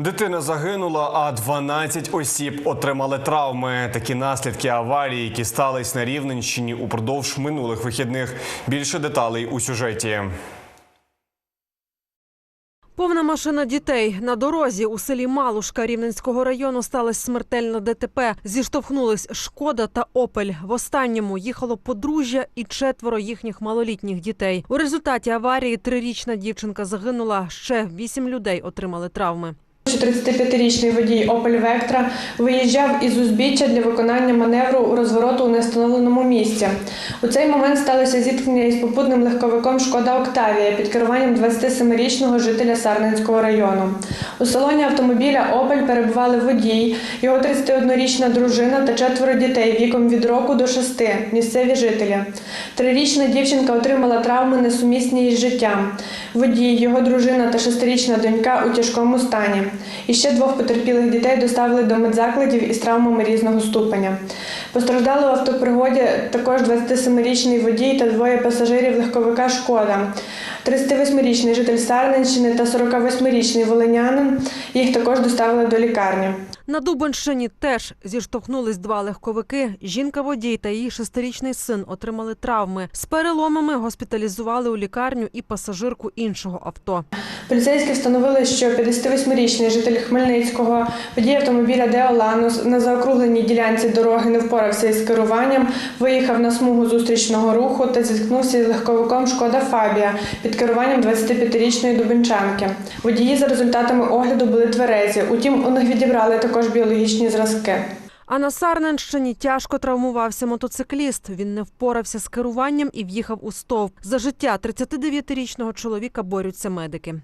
Дитина загинула, а 12 осіб отримали травми. Такі наслідки аварії, які стались на Рівненщині упродовж минулих вихідних. Більше деталей у сюжеті. Повна машина дітей на дорозі у селі Малушка Рівненського району сталося смертельне ДТП. Зіштовхнулись Шкода та Опель. В останньому їхало подружжя і четверо їхніх малолітніх дітей. У результаті аварії трирічна дівчинка загинула. Ще вісім людей отримали травми. 35-річний водій Opel Vectra виїжджав із узбіччя для виконання маневру розвороту у нестановленому місці. У цей момент сталося зіткнення із попутним легковиком Шкода Октавія під керуванням 27-річного жителя Сарненського району. У салоні автомобіля Opel перебували водій, його 31-річна дружина та четверо дітей віком від року до 6 – місцеві жителі. Трирічна дівчинка отримала травми несумісні із життям. Водій, його дружина та шестирічна донька у тяжкому стані. І ще двох потерпілих дітей доставили до медзакладів із травмами різного ступеня. Постраждали в автопригоді також 27-річний водій та двоє пасажирів легковика Шкода. 38-річний житель Сарненщини та 48-річний волинянин. Їх також доставили до лікарні. На Дубенщині теж зіштовхнулись два легковики. Жінка-водій та її шестирічний син отримали травми. З переломами госпіталізували у лікарню і пасажирку іншого авто. Поліцейські встановили, що 58-річний житель Хмельницького водій автомобіля Деоланус на заокругленій ділянці дороги не впорався із керуванням, виїхав на смугу зустрічного руху та зіткнувся із легковиком Шкода Фабія під керуванням 25-річної дубенчанки. Водії за результатами огляду були тверезі, утім у них відібрали також біологічні зразки. А на Сарненщині тяжко травмувався мотоцикліст. Він не впорався з керуванням і в'їхав у стовп. За життя 39-річного чоловіка борються медики.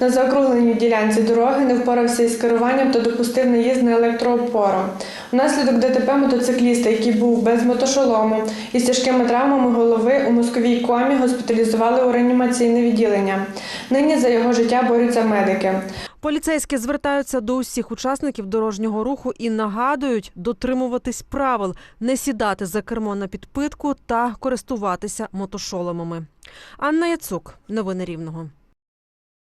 На заокругленій ділянці дороги не впорався із керуванням та допустив наїзд на електроопору. Унаслідок ДТП мотоцикліста, який був без мотошолому із тяжкими травмами голови у мозковій комі, госпіталізували у реанімаційне відділення. Нині за його життя борються медики. Поліцейські звертаються до усіх учасників дорожнього руху і нагадують дотримуватись правил, не сідати за кермо на підпитку та користуватися мотошоломами. Анна Яцук, новини Рівного.